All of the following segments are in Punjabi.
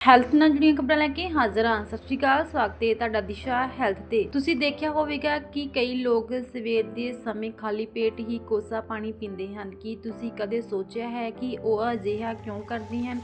ਹੈਲਥ ਨਾਲ ਜੁੜੀਆਂ ਖਬਰਾਂ ਲੈ ਕੇ ਹਾਜ਼ਰ ਹਾਂ। ਸਤਿ ਸ਼੍ਰੀ ਅਕਾਲ, ਸਵਾਗਤ ਹੈ ਤੁਹਾਡਾ ਦਿਸ਼ਾ ਹੈਲਥ ਤੇ। ਤੁਸੀਂ ਦੇਖਿਆ ਹੋਵੇਗਾ ਕਿ ਕਈ ਲੋਕ ਸਵੇਰ ਦੇ ਸਮੇਂ ਖਾਲੀ ਪੇਟ ਹੀ ਕੋਸਾ ਪਾਣੀ ਪੀਂਦੇ ਹਨ। ਕੀ ਤੁਸੀਂ ਕਦੇ ਸੋਚਿਆ ਹੈ ਕਿ ਉਹ ਅਜਿਹਾ ਕਿਉਂ ਕਰਦੇ ਹਨ?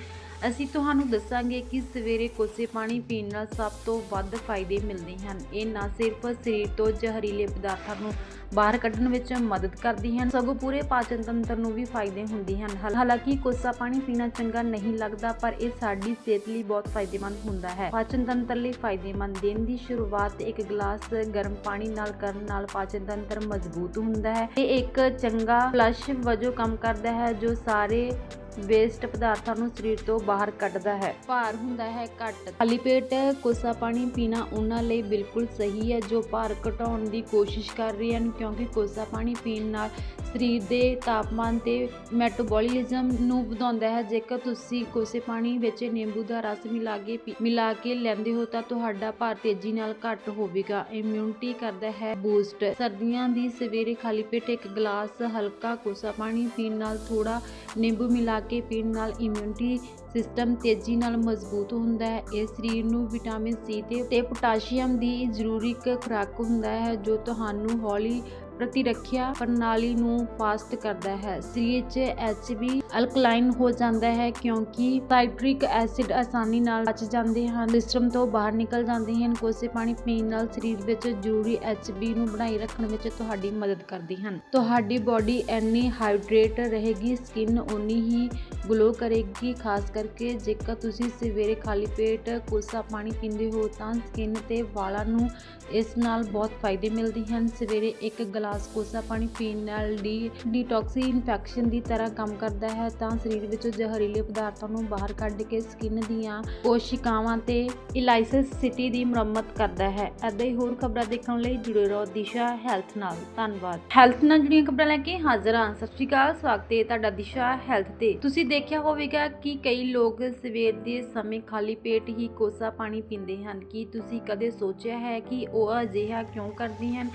ਅਸੀਂ ਤੁਹਾਨੂੰ ਦੱਸਾਂਗੇ ਕਿ ਸਵੇਰੇ ਕੋਸੇ ਪਾਣੀ ਪੀਣ ਨਾਲ ਸਭ ਤੋਂ ਵੱਧ ਫਾਇਦੇ ਮਿਲਦੇ ਹਨ। ਇਹ ਨਾ ਸਿਰਫ ਸਰੀਰ ਤੋਂ ਜ਼ਹਿਰੀਲੇ ਪਦਾਰਥਾਂ ਨੂੰ ਬਾਹਰ ਕੱਢਣ ਵਿੱਚ ਮਦਦ ਕਰਦੀ ਹਨ, ਸਗੋਂ ਪੂਰੇ ਪਾਚਨ ਤੰਤਰ ਨੂੰ ਵੀ ਫਾਇਦੇ ਹੁੰਦੇ ਹਨ। ਹਾਲਾਂਕਿ ਕੋਸਾ ਪਾਣੀ ਪੀਣਾ ਚੰਗਾ ਨਹੀਂ ਲੱਗਦਾ, ਪਰ ਇਹ ਸਾਡੀ ਸਿਹਤ ਲਈ ਬਹੁਤ ਫਾਇਦੇਮੰਦ ਹੁੰਦਾ ਹੈ। ਪਾਚਨ ਤੰਤਰ ਲਈ ਫਾਇਦੇਮੰਦ ਦਿਨ ਦੀ ਸ਼ੁਰੂਆਤ ਇੱਕ ਗਲਾਸ ਗਰਮ ਪਾਣੀ ਨਾਲ ਕਰਨ ਨਾਲ ਪਾਚਨ ਤੰਤਰ ਮਜ਼ਬੂਤ ਹੁੰਦਾ ਹੈ। ਇਹ ਇੱਕ ਚੰਗਾ ਫਲਸ਼ ਵਜੋਂ ਕੰਮ ਕਰਦਾ ਹੈ, ਜੋ ਸਾਰੇ ਵੇਸਟ ਪਦਾਰਥਾਂ ਨੂੰ ਸਰੀਰ ਤੋਂ ਬਾਹਰ ਕੱਢਦਾ ਹੈ। ਭਾਰ ਹੁੰਦਾ ਹੈ ਘੱਟ। ਖਾਲੀ ਪੇਟ ਕੋਸਾ ਪਾਣੀ ਪੀਣਾ ਉਹਨਾਂ ਲਈ ਬਿਲਕੁਲ ਸਹੀ ਹੈ, ਜੋ ਭਾਰ ਘਟਾਉਣ ਦੀ ਕੋਸ਼ਿਸ਼ ਕਰ ਰਹੇ ਹਨ, ਕਿਉਂਕਿ ਕੋਸਾ ਪਾਣੀ ਪੀਣ ਨਾਲ ਸਰੀਰ ਦੇ ਤਾਪਮਾਨ ਤੇ ਮੈਟਾਬੋਲਿਜ਼ਮ ਨੂੰ ਵਧਾਉਂਦਾ ਹੈ। ਜੇਕਰ ਤੁਸੀਂ ਕੋਸੇ ਪਾਣੀ ਵਿੱਚ ਨਿੰਬੂ ਦਾ ਰਸ ਮਿਲਾ ਕੇ ਪੀ- ਮਿਲਾ ਕੇ ਲੈਂਦੇ ਹੋ, ਤਾਂ ਤੁਹਾਡਾ ਭਾਰ ਤੇਜ਼ੀ ਨਾਲ ਘੱਟ ਹੋਵੇਗਾ। ਇਮਿਊਨਿਟੀ ਕਰਦਾ ਹੈ ਬੂਸਟ ਸਰਦੀਆਂ ਦੀ ਸਵੇਰੇ ਖਾਲੀ ਪੇਟ ਇੱਕ ਗਲਾਸ ਹਲਕਾ ਕੋਸਾ ਪਾਣੀ ਪੀਣ ਨਾਲ ਥੋੜਾ ਨਿੰਬੂ ਮਿਲਾ ਕੇ ਪੀਣ ਨਾਲ ਇਮਿਊਨਿਟੀ ਸਿਸਟਮ ਤੇਜ਼ੀ ਨਾਲ ਮਜ਼ਬੂਤ ਹੁੰਦਾ ਹੈ। ਇਹ ਸਰੀਰ ਨੂੰ ਵਿਟਾਮਿਨ ਸੀ ਤੇ ਪੋਟਾਸ਼ੀਅਮ ਦੀ ਜ਼ਰੂਰੀ ਇੱਕ ਖੁਰਾਕ ਹੁੰਦਾ ਹੈ, ਜੋ ਤੁਹਾਨੂੰ ਹੌਲੀ ਪ੍ਰਤੀਰੱਖਿਆ ਪ੍ਰਣਾਲੀ ਨੂੰ ਫਾਸਟ ਕਰਦਾ ਹੈ। ਸਰੀਰ 'ਚ ਐਚਬੀ ਅਲਕਲਾਈਨ ਹੋ ਜਾਂਦਾ ਹੈ ਕਿਉਂਕਿ ਸਾਈਟ੍ਰਿਕ ਐਸਿਡ ਆਸਾਨੀ ਨਾਲ ਬਚ ਜਾਂਦੇ ਹਨ। ਸਿਸਟਮ ਤੋਂ ਬਾਹਰ ਨਿਕਲ ਜਾਂਦੇ ਹਨ। ਕੋਸੇ ਪਾਣੀ ਪੀਣ ਨਾਲ ਸਰੀਰ ਵਿੱਚ ਜ਼ਰੂਰੀ ਐਚਬੀ ਨੂੰ ਬਣਾਈ ਰੱਖਣ ਵਿੱਚ ਤੁਹਾਡੀ ਮਦਦ ਕਰਦੇ ਹਨ। ਤੁਹਾਡੀ ਬਾਡੀ ਐਨੀ ਹਾਈਡਰੇਟ ਰਹੇਗੀ, ਸਕਿਨ ਓਨੀ ਹੀ ਗਲੋ ਕਰੇਗੀ। ਖਾਸ ਕਰਕੇ ਜੇਕਰ ਤੁਸੀਂ ਸਵੇਰੇ ਖਾਲੀ ਪੇਟ ਕੋਸਾ ਪਾਣੀ ਪੀਂਦੇ ਹੋ ਤਾਂ ਸਕਿਨ ਤੇ ਵਾਲਾਂ ਨੂੰ ਇਸ ਨਾਲ ਬਹੁਤ ਫਾਇਦੇ ਮਿਲਦੇ ਹਨ। ਸਵੇਰੇ ਇੱਕ ਗਲਾਸ ਕੋਸਾ ਪਾਣੀ ਪੀਣ ਨਾਲ ਡੀ ਡੀਟੌਕਸੀ ਇਨਫੈਕਸ਼ਨ ਦੀ ਤਰ੍ਹਾਂ ਕੰਮ ਕਰਦਾ ਹੈ, ਤਾਂ ਸਰੀਰ ਵਿੱਚੋਂ ਜ਼ਹਿਰੀਲੇ ਪਦਾਰਥਾਂ ਨੂੰ ਬਾਹਰ ਕੱਢ ਕੇ ਸਕਿਨ ਦੀਆਂ ਕੋਸ਼ਿਕਾਵਾਂ ਤੇ ਇਲਾਈਸਿਸਿਟੀ ਦੀ ਮੁਰੰਮਤ ਕਰਦਾ ਹੈ। ਐਦਾਂ ਹੀ ਹੋਰ ਖਬਰਾਂ ਦੇਖਣ ਲਈ ਜੁੜੇ ਰਹੋ ਦਿਸ਼ਾ ਹੈਲਥ ਨਾਲ। ਧੰਨਵਾਦ। ਹੈਲਥ ਨਾਲ ਜੁੜੀਆਂ ਖਬਰਾਂ ਲੈ ਕੇ ਹਾਜ਼ਰ ਹਾਂ। ਸਤਿ ਸ਼੍ਰੀ ਅਕਾਲ, ਸਵਾਗਤ ਹੈ ਤੁਹਾਡਾ ਦਿਸ਼ਾ ਹੈਲਥ ਤੇ। ਤੁਸੀਂ ਦੇਖਿਆ ਹੋਵੇਗਾ ਕਿ ਕਈ ਲੋਕ ਸਵੇਰ ਦੇ ਸਮੇਂ ਖਾਲੀ ਪੇਟ ਹੀ ਕੋਸਾ ਪਾਣੀ ਪੀਂਦੇ ਹਨ। ਕੀ ਤੁਸੀਂ ਕਦੇ ਸੋਚਿਆ ਹੈ ਕਿ ਉਹ ਅਜਿਹਾ ਕਿਉਂ ਕਰਦੇ ਹਨ?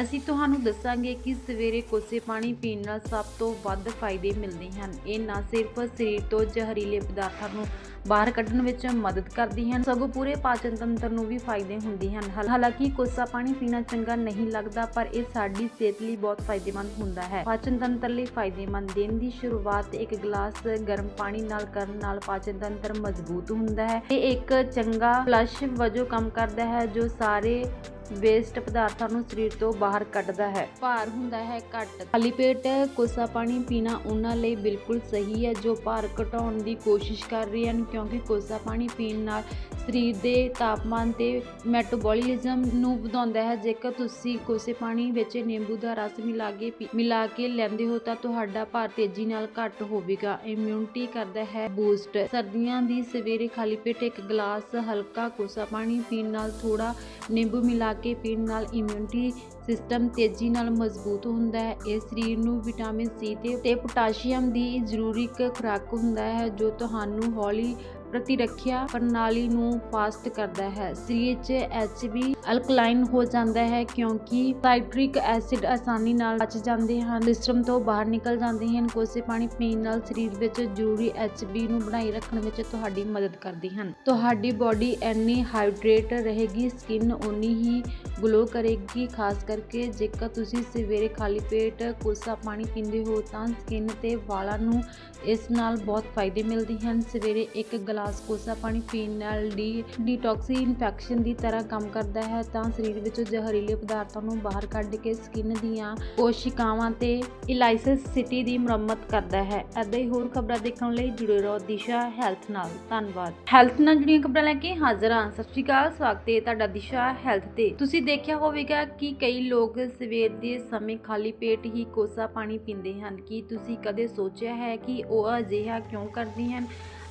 ਅਸੀਂ ਤੁਹਾਨੂੰ ਦੱਸਾਂਗੇ ਕਿ ਸਵੇਰੇ ਕੋਸੇ ਪਾਣੀ ਪੀਣ ਨਾਲ ਸਭ ਤੋਂ ਵੱਧ ਫਾਇਦੇ ਮਿਲਦੇ ਹਨ। ਇਹ ਨਾ ਸਿਰਫ ਸਰੀਰ ਤੋਂ ਜ਼ਹਿਰੀਲੇ ਪਦਾਰਥਾਂ ਨੂੰ ਬਾਹਰ ਕੱਢਣ ਵਿੱਚ ਮਦਦ ਕਰਦੀ ਹਨ, ਸਗੋਂ ਪੂਰੇ ਪਾਚਨ ਤੰਤਰ ਨੂੰ ਵੀ ਫਾਇਦੇ ਹੁੰਦੇ ਹਨ। ਹਾਲਾਂਕਿ ਕੋਸਾ ਪਾਣੀ ਪੀਣਾ ਚੰਗਾ ਨਹੀਂ ਲੱਗਦਾ, ਪਰ ਇਹ ਸਾਡੀ ਸਿਹਤ ਲਈ ਬਹੁਤ ਫਾਇਦੇਮੰਦ ਹੁੰਦਾ ਹੈ। ਪਾਚਨ ਤੰਤਰ ਲਈ ਫਾਇਦੇਮੰਦ ਦਿਨ ਦੀ ਸ਼ੁਰੂਆਤ ਇੱਕ ਗਲਾਸ ਗਰਮ ਪਾਣੀ ਨਾਲ ਕਰਨ ਨਾਲ ਪਾਚਨ ਤੰਤਰ ਮਜ਼ਬੂਤ ਹੁੰਦਾ ਹੈ। ਇਹ ਇੱਕ ਚੰਗਾ ਫਲਸ਼ ਵਜੋਂ ਕੰਮ ਕਰਦਾ ਹੈ, ਜੋ ਸਾਰੇ ਵੇਸਟ ਪਦਾਰਥਾਂ ਨੂੰ ਸਰੀਰ ਤੋਂ ਬਾਹਰ ਕੱਢਦਾ ਹੈ। ਭਾਰ ਹੁੰਦਾ ਹੈ ਘੱਟ। ਖਾਲੀ ਪੇਟ ਕੋਸਾ ਪਾਣੀ ਪੀਣਾ ਉਹਨਾਂ ਲਈ ਬਿਲਕੁਲ ਸਹੀ ਹੈ, ਜੋ ਭਾਰ ਘਟਾਉਣ ਦੀ ਕੋਸ਼ਿਸ਼ ਕਰ ਰਹੇ ਹਨ, ਕਿਉਂਕਿ ਕੋਸਾ ਪਾਣੀ ਪੀਣ ਨਾਲ ਸਰੀਰ ਦੇ ਤਾਪਮਾਨ ਤੇ ਮੈਟਾਬੋਲਿਜ਼ਮ ਨੂੰ ਵਧਾਉਂਦਾ ਹੈ। ਜੇਕਰ ਤੁਸੀਂ ਕੋਸੇ ਪਾਣੀ ਵਿੱਚ ਨਿੰਬੂ ਦਾ ਰਸ ਮਿਲਾ ਕੇ ਪੀ- ਮਿਲਾ ਕੇ ਲੈਂਦੇ ਹੋ, ਤਾਂ ਤੁਹਾਡਾ ਭਾਰ ਤੇਜ਼ੀ ਨਾਲ ਘੱਟ ਹੋਵੇਗਾ। ਇਮਿਊਨਿਟੀ ਕਰਦਾ ਹੈ ਬੂਸਟ ਸਰਦੀਆਂ ਦੀ ਸਵੇਰੇ ਖਾਲੀ ਪੇਟ ਇੱਕ ਗਲਾਸ ਹਲਕਾ ਕੋਸਾ ਪਾਣੀ ਪੀਣ ਨਾਲ ਥੋੜਾ ਨਿੰਬੂ ਮਿਲਾ ਕੇ ਪੀਣ ਨਾਲ ਇਮਿਊਨਿਟੀ ਸਿਸਟਮ ਤੇਜ਼ੀ ਨਾਲ ਮਜ਼ਬੂਤ ਹੁੰਦਾ ਹੈ। ਇਹ ਸਰੀਰ ਨੂੰ ਵਿਟਾਮਿਨ ਸੀ ਤੇ ਪੋਟਾਸ਼ੀਅਮ ਦੀ ਜ਼ਰੂਰੀ ਇੱਕ ਖੁਰਾਕ ਹੁੰਦਾ ਹੈ, ਜੋ ਤੁਹਾਨੂੰ ਹੌਲੀ ਪ੍ਰਤੀਰੱਖਿਆ ਪ੍ਰਣਾਲੀ ਨੂੰ ਫਾਸਟ ਕਰਦਾ ਹੈ। ਸਰੀਰ ਐਚਬੀ ਅਲਕਲਾਈਨ ਹੋ ਜਾਂਦਾ ਹੈ ਕਿਉਂਕਿ ਸਾਈਟ੍ਰਿਕ ਐਸਿਡ ਆਸਾਨੀ ਨਾਲ ਬਚ ਜਾਂਦੇ ਹਨ, ਸਿਸਟਮ ਤੋਂ ਬਾਹਰ ਨਿਕਲ ਜਾਂਦੇ ਹਨ, ਕੋਸੇ ਪਾਣੀ ਪੀਣ ਨਾਲ ਸਰੀਰ ਵਿੱਚ ਜ਼ਰੂਰੀ ਐਚਬੀ ਨੂੰ ਬਣਾਈ ਰੱਖਣ ਵਿੱਚ ਤੁਹਾਡੀ ਮਦਦ ਕਰਦੇ ਹਨ। ਤੁਹਾਡੀ ਬਾਡੀ ਐਨੀ ਹਾਈਡਰੇਟ ਰਹੇਗੀ, ਸਕਿਨ ਓਨੀ ਹੀ ਗਲੋ ਕਰੇਗੀ, ਖਾਸ ਕਰਕੇ ਜੇਕਰ ਤੁਸੀਂ ਸਵੇਰੇ ਖਾਲੀ ਪੇਟ ਕੋਸਾ ਪਾਣੀ ਪੀਂਦੇ ਹੋ ਤਾਂ ਸਕਿਨ ਤੇ ਵਾਲਾਂ ਨੂੰ ਇਸ ਨਾਲ ਬਹੁਤ ਫਾਇਦੇ ਮਿਲਦੇ ਹਨ। ਸਵੇਰੇ ਇੱਕ ਗਲਾਸ ਕੋਸਾ ਪਾਣੀ ਪੀਣ ਨਾਲ ਡੀ ਡੀਟੌਕਸੀ ਇਨਫੈਕਸ਼ਨ ਦੀ ਤਰ੍ਹਾਂ ਕੰਮ ਕਰਦਾ ਹੈ, ਤਾਂ ਸਰੀਰ ਵਿੱਚੋਂ ਜ਼ਹਿਰੀਲੇ ਪਦਾਰਥਾਂ ਨੂੰ ਬਾਹਰ ਕੱਢ ਕੇ ਸਕਿਨ ਦੀਆਂ ਕੋਸ਼ਿਕਾਵਾਂ ਤੇ ਇਲਾਈਸਿਸਿਟੀ ਦੀ ਮੁਰੰਮਤ ਕਰਦਾ ਹੈ। ਐਦਾਂ ਹੀ ਹੋਰ ਖਬਰਾਂ ਦੇਖਣ ਲਈ ਜੁੜੇ ਰਹੋ ਦਿਸ਼ਾ ਹੈਲਥ ਨਾਲ। ਧੰਨਵਾਦ। ਹੈਲਥ ਨਾਲ ਜੁੜੀਆਂ ਖਬਰਾਂ ਲੈ ਕੇ ਹਾਜ਼ਰ ਹਾਂ। ਸਤਿ ਸ਼੍ਰੀ ਅਕਾਲ, ਸਵਾਗਤ ਹੈ ਤੁਹਾਡਾ ਦਿਸ਼ਾ ਹੈਲਥ ਤੇ। ਤੁਸੀਂ ਦੇਖਿਆ ਹੋਵੇਗਾ ਕਿ ਕਈ ਲੋਕ ਸਵੇਰ ਦੇ ਸਮੇਂ ਖਾਲੀ ਪੇਟ ਹੀ ਕੋਸਾ ਪਾਣੀ ਪੀਂਦੇ ਹਨ। ਕੀ ਤੁਸੀਂ ਕਦੇ ਸੋਚਿਆ ਹੈ ਕਿ ਉਹ ਅਜਿਹਾ ਕਿਉਂ ਕਰਦੇ ਹਨ?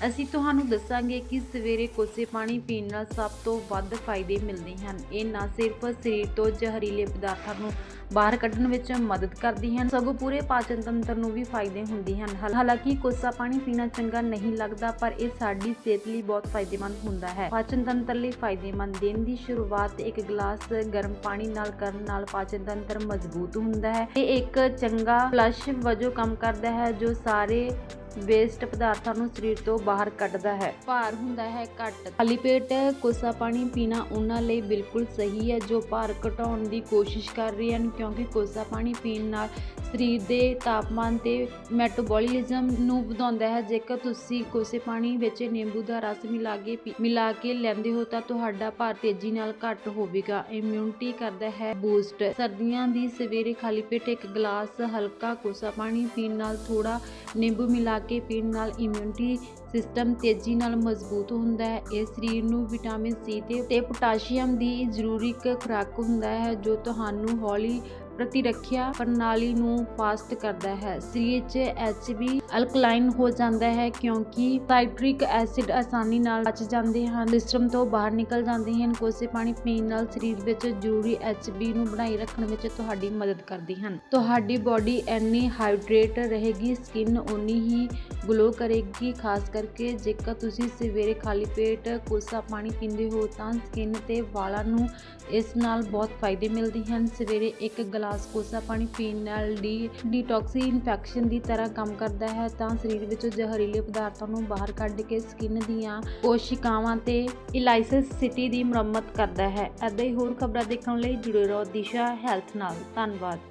ਅਸੀਂ ਤੁਹਾਨੂੰ ਦੱਸਾਂਗੇ ਕਿ ਸਵੇਰੇ ਕੋਸੇ ਪਾਣੀ ਪੀਣ ਨਾਲ ਸਭ ਤੋਂ ਵੱਧ ਫਾਇਦੇ ਮਿਲਦੇ ਹਨ। ਇਹ ਨਾ ਸਿਰਫ ਸਰੀਰ ਤੋਂ ਜ਼ਹਿਰੀਲੇ ਪਦਾਰਥਾਂ ਨੂੰ ਬਾਹਰ ਕੱਢਣ ਵਿੱਚ ਮਦਦ ਕਰਦੀ ਹਨ, ਸਗੋਂ ਪੂਰੇ ਪਾਚਨ ਤੰਤਰ ਨੂੰ ਵੀ ਫਾਇਦੇ ਹੁੰਦੇ ਹਨ। ਹਾਲਾਂਕਿ ਕੋਸਾ ਪਾਣੀ ਪੀਣਾ ਚੰਗਾ ਨਹੀਂ ਲੱਗਦਾ, ਪਰ ਇਹ ਸਾਡੀ ਸਿਹਤ ਲਈ ਬਹੁਤ ਫਾਇਦੇਮੰਦ ਹੁੰਦਾ ਹੈ। ਪਾਚਨ ਤੰਤਰ ਲਈ ਫਾਇਦੇਮੰਦ ਦਿਨ ਦੀ ਸ਼ੁਰੂਆਤ ਇੱਕ ਗਲਾਸ ਗਰਮ ਪਾਣੀ ਨਾਲ ਕਰਨ ਨਾਲ ਪਾਚਨ ਤੰਤਰ ਮਜ਼ਬੂਤ ਹੁੰਦਾ ਹੈ। ਇਹ ਇੱਕ ਚੰਗਾ ਫਲਸ਼ ਵਜੋਂ ਕੰਮ ਕਰਦਾ ਹੈ, ਜੋ ਸਾਰੇ ਵੇਸਟ ਪਦਾਰਥਾਂ ਨੂੰ ਸਰੀਰ ਤੋਂ ਬਾਹਰ ਕੱਢਦਾ ਹੈ। ਭਾਰ ਹੁੰਦਾ ਹੈ ਘੱਟ। ਖਾਲੀ ਪੇਟ ਕੋਸਾ ਪਾਣੀ ਪੀਣਾ ਉਹਨਾਂ ਲਈ ਬਿਲਕੁਲ ਸਹੀ ਹੈ, ਜੋ ਭਾਰ ਘਟਾਉਣ ਦੀ ਕੋਸ਼ਿਸ਼ ਕਰ ਰਹੇ ਹਨ, ਕਿਉਂਕਿ ਕੋਸਾ ਪਾਣੀ ਪੀਣ ਨਾਲ ਸਰੀਰ ਦੇ ਤਾਪਮਾਨ ਤੇ ਮੈਟਾਬੋਲਿਜ਼ਮ ਨੂੰ ਵਧਾਉਂਦਾ ਹੈ। ਜੇਕਰ ਤੁਸੀਂ ਕੋਸੇ ਪਾਣੀ ਵਿੱਚ ਨਿੰਬੂ ਦਾ ਰਸ ਮਿਲਾ ਕੇ ਪੀ- ਮਿਲਾ ਕੇ ਲੈਂਦੇ ਹੋ, ਤਾਂ ਤੁਹਾਡਾ ਭਾਰ ਤੇਜ਼ੀ ਨਾਲ ਘੱਟ ਹੋਵੇਗਾ। ਇਮਿਊਨਿਟੀ ਕਰਦਾ ਹੈ ਬੂਸਟ ਸਰਦੀਆਂ ਦੀ ਸਵੇਰੇ ਖਾਲੀ ਪੇਟ ਇੱਕ ਗਲਾਸ ਹਲਕਾ ਕੋਸਾ ਪਾਣੀ ਪੀਣ ਨਾਲ ਥੋੜਾ ਨਿੰਬੂ ਮਿਲਾ ਕੇ ਪੀਣ ਨਾਲ ਇਮਿਊਨਿਟੀ ਸਿਸਟਮ ਤੇਜ਼ੀ ਨਾਲ ਮਜ਼ਬੂਤ ਹੁੰਦਾ ਹੈ। ਇਹ ਸਰੀਰ ਨੂੰ ਵਿਟਾਮਿਨ ਸੀ ਤੇ ਤੇ ਪੋਟਾਸ਼ੀਅਮ ਦੀ ਜ਼ਰੂਰੀ ਇੱਕ ਖੁਰਾਕ ਹੁੰਦਾ ਹੈ, ਜੋ ਤੁਹਾਨੂੰ ਹੌਲੀ ਪ੍ਰਤੀਰੱਖਿਆ ਪ੍ਰਣਾਲੀ ਨੂੰ ਫਾਸਟ ਕਰਦਾ ਹੈ। ਸਰੀਰ 'ਚ ਐਚਬੀ ਅਲਕਲਾਈਨ ਹੋ ਜਾਂਦਾ ਹੈ ਕਿਉਂਕਿ ਸਾਈਟ੍ਰਿਕ ਐਸਿਡ ਆਸਾਨੀ ਨਾਲ ਬਚ ਜਾਂਦੇ ਹਨ। ਸਿਸਟਮ ਤੋਂ ਬਾਹਰ ਨਿਕਲ ਜਾਂਦੇ ਹਨ, ਕੋਸੇ ਪਾਣੀ ਪੀਣ ਨਾਲ ਸਰੀਰ ਵਿੱਚ ਜ਼ਰੂਰੀ ਐਚਬੀ ਨੂੰ ਬਣਾਈ ਰੱਖਣ ਵਿੱਚ ਤੁਹਾਡੀ ਮਦਦ ਕਰਦੇ ਹਨ। ਤੁਹਾਡੀ ਬਾਡੀ ਐਨੀ ਹਾਈਡਰੇਟ ਰਹੇਗੀ, ਸਕਿਨ ਓਨੀ ਹੀ ਗਲੋ ਕਰੇਗੀ, ਖਾਸ ਕਰਕੇ ਜੇਕਰ ਤੁਸੀਂ ਸਵੇਰੇ ਖਾਲੀ ਪੇਟ ਕੋਸਾ ਪਾਣੀ ਪੀਂਦੇ ਹੋ ਤਾਂ ਸਕਿਨ ਤੇ ਵਾਲਾਂ ਨੂੰ ਇਸ ਨਾਲ ਬਹੁਤ ਫਾਇਦੇ ਮਿਲਦੇ ਹਨ। ਸਵੇਰੇ ਇੱਕ ਗਲਾਸ ਕੋਸਾ ਪਾਣੀ ਪੀਣ ਨਾਲ ਡੀ ਡੀਟੌਕਸੀ ਇਨਫੈਕਸ਼ਨ ਦੀ ਤਰ੍ਹਾਂ ਕੰਮ ਕਰਦਾ ਹੈ, ਤਾਂ ਸਰੀਰ ਵਿੱਚੋਂ ਜ਼ਹਿਰੀਲੇ ਪਦਾਰਥਾਂ ਨੂੰ ਬਾਹਰ ਕੱਢ ਕੇ ਸਕਿਨ ਦੀਆਂ ਕੋਸ਼ਿਕਾਵਾਂ ਤੇ ਸਿਟੀ ਦੀ ਮੁਰੰਮਤ ਕਰਦਾ ਹੈ। ਐਦਾਂ ਹੀ ਹੋਰ ਖਬਰਾਂ ਦੇਖਣ ਲਈ ਜੁੜੇ ਰਹੋ ਦਿਸ਼ਾ ਹੈਲਥ ਨਾਲ। ਧੰਨਵਾਦ।